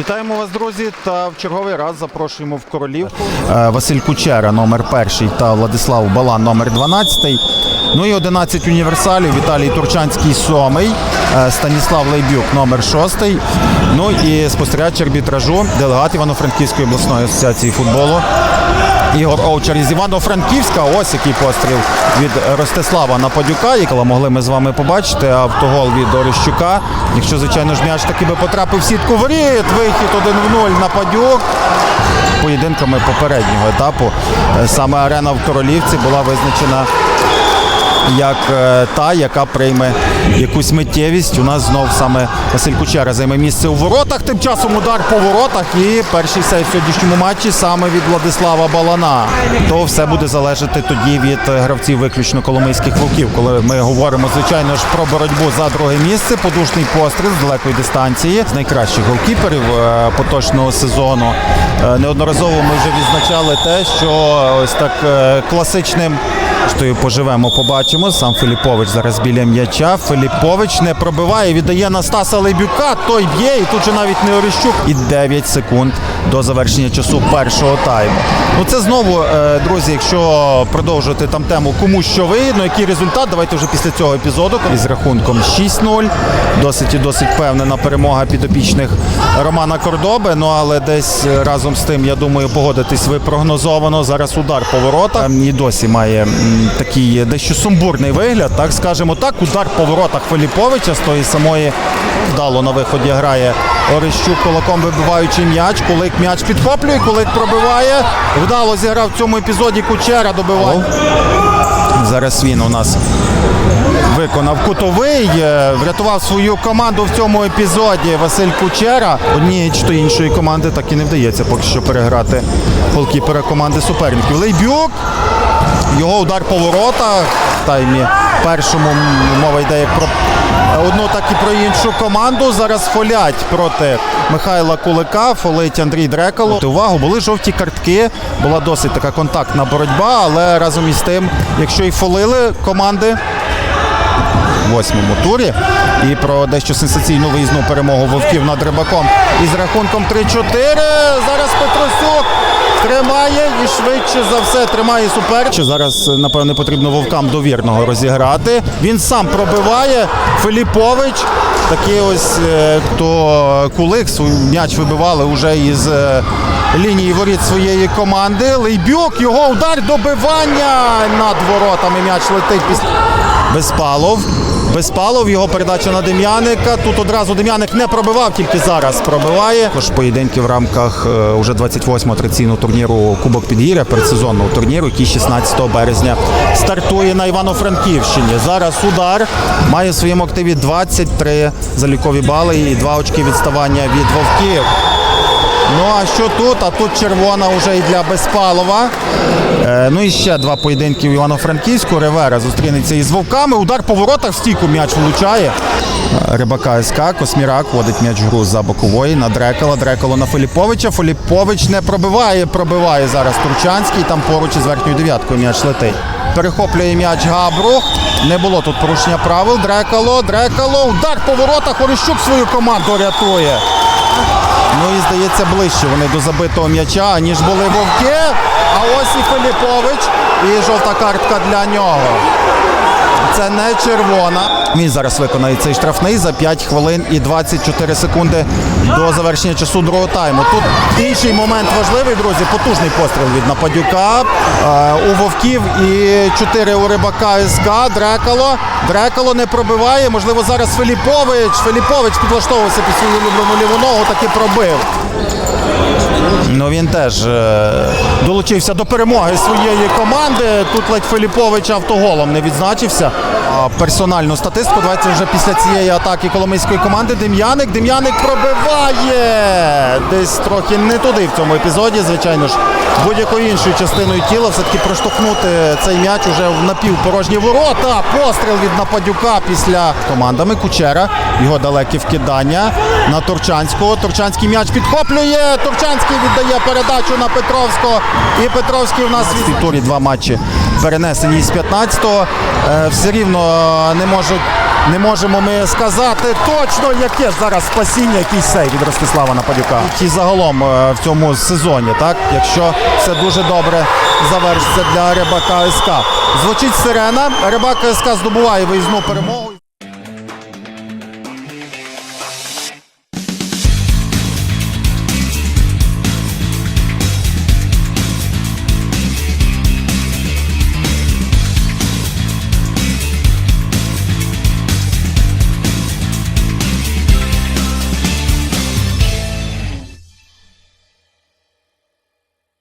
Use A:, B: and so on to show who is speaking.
A: Вітаємо вас, друзі, та в черговий раз запрошуємо в Королівку. Е, Василь Кучера, номер перший, та Владислав Балан, номер 12. Ну і 11 універсалів. Віталій Турчанський, сьомий, е, Станіслав Лейбюк, номер 6. Ну і спостерігач арбітражу, делегат Івано-Франківської обласної асоціації футболу. Ігор Овчар із Івано-Франківська. Ось який постріл від Ростислава Нападюка, якого могли ми з вами побачити. Автогол від Орищука. Якщо, звичайно ж, м'яч таки би потрапив в сітку воріт, вихід 1 в 0 Нападюк. Поєдинками попереднього етапу е, саме арена в Королівці була визначена як е, та, яка прийме якусь миттєвість. У нас знов саме Василь Кучера займе місце у воротах. Тим часом удар по воротах. І перший сейв в сьогоднішньому матчі саме від Владислава Балана. То все буде залежати тоді від гравців виключно коломийських вовків. Коли ми говоримо, звичайно ж, про боротьбу за друге місце, подушний постріл з далекої дистанції з найкращих голкіперів е, поточного сезону. Е, Неодноразово ми вже відзначали те, що ось так класичним Штою поживемо, побачимо. Сам Філіпович зараз біля м'яча. Філіпович не пробиває, віддає на Стаса Лейбюка. Той б'є, і тут же навіть не Орищук. І 9 секунд до завершення часу першого тайму. Ну це знову, е, друзі, якщо продовжувати там тему кому що вигідно, який результат, давайте вже після цього епізоду із рахунком 6-0. Досить і досить впевнена перемога підопічних Романа Кордоби. Ну але десь е, разом з тим, я думаю, погодитись ви прогнозовано. Зараз удар по воротах. Ем, І досі має такий дещо сумбурний вигляд, так скажемо так. Удар по воротах Филіповича з тої самої вдало на виході грає Орищук кулаком вибиваючи м'яч. Кулик м'яч підхоплює, кулик пробиває. Вдало зіграв в цьому епізоді Кучера добиває. Зараз він у нас виконав кутовий, е, врятував свою команду в цьому епізоді Василь Кучера. Однієї чи то іншої команди так і не вдається поки що переграти голкіпера команди суперників. Лейбюк, його удар по воротах. В таймі першому мова йде про одну, так і про іншу команду. Зараз фолять проти Михайла Кулика, фолить Андрій Дрекало. Увагу, були жовті картки, була досить така контактна боротьба, але разом із тим, якщо і фолили команди в восьмому турі. І про дещо сенсаційну виїзну перемогу вовків над рибаком із рахунком 3-4. Зараз Петросюк тримає і швидше за все тримає супер. Зараз, напевне, потрібно вовкам довірного розіграти. Він сам пробиває. Филіпович. Такий ось е, хто кулик м'яч вибивали вже із е, лінії воріт своєї команди. Лейбюк, його удар добивання над воротами. М'яч летить після Безпалов. Безпалов, його передача на Дем'яника. Тут одразу Дем'яник не пробивав, тільки зараз пробиває. Також поєдинки в рамках е, уже 28-го традиційного турніру Кубок Підгір'я, передсезонного турніру, який 16 березня стартує на Івано-Франківщині. Зараз удар має в своєму активі 23 залікові бали і 2 очки відставання від вовків. Ну а що тут? А тут червона вже і для Безпалова. Е, ну і ще два поєдинки в Івано-Франківську. Ревера зустрінеться із вовками. Удар по воротах стійку м'яч влучає. Е, Рибака СК, Космірак водить м'яч гру за бокової на Дрекала. Дрекало на Филіповича. Филіпович не пробиває. Пробиває зараз Турчанський. Там поруч із верхньою дев'яткою м'яч летить. Перехоплює м'яч Габрух. Не було тут порушення правил. Дрекало, Дрекало. Удар по воротах. Орищук свою команду рятує. Ну і здається, ближче вони до забитого м'яча, ніж були вовки. А ось і Филіпович. І жовта картка для нього. Це не червона. Він зараз виконає цей штрафний за 5 хвилин і 24 секунди до завершення часу другого тайму. Тут інший момент важливий, друзі. Потужний постріл від Нападюка. Е, у Вовків і 4 у Рибака СК. Дрекало. Дрекало не пробиває. Можливо, зараз Филіпович. Филіпович підлаштовувався під свою улюблену ліву ногу, так і пробив. Ну він теж е, долучився до перемоги своєї команди. Тут ледь Филіпович автоголом не відзначився. Персональну статистику давайте вже після цієї атаки коломийської команди. Дем'яник. Дем'яник пробиває. Десь трохи не туди в цьому епізоді. Звичайно ж, будь-якою іншою частиною тіла все-таки проштовхнути цей м'яч уже в напівпорожні ворота. Постріл від Нападюка після командами Кучера. Його далеке вкидання на Турчанського. Турчанський м'яч підхоплює. Турчанський віддає передачу на Петровського. І Петровський у нас в турі два матчі перенесені з 15-го. Е, Все рівно не можуть. Не можемо ми сказати точно, яке зараз спасіння, який сей від Ростислава Нападюка. І загалом е, в цьому сезоні, так, якщо все дуже добре завершиться для Рибака СК. Звучить сирена. Рибак СК здобуває виїзну перемогу.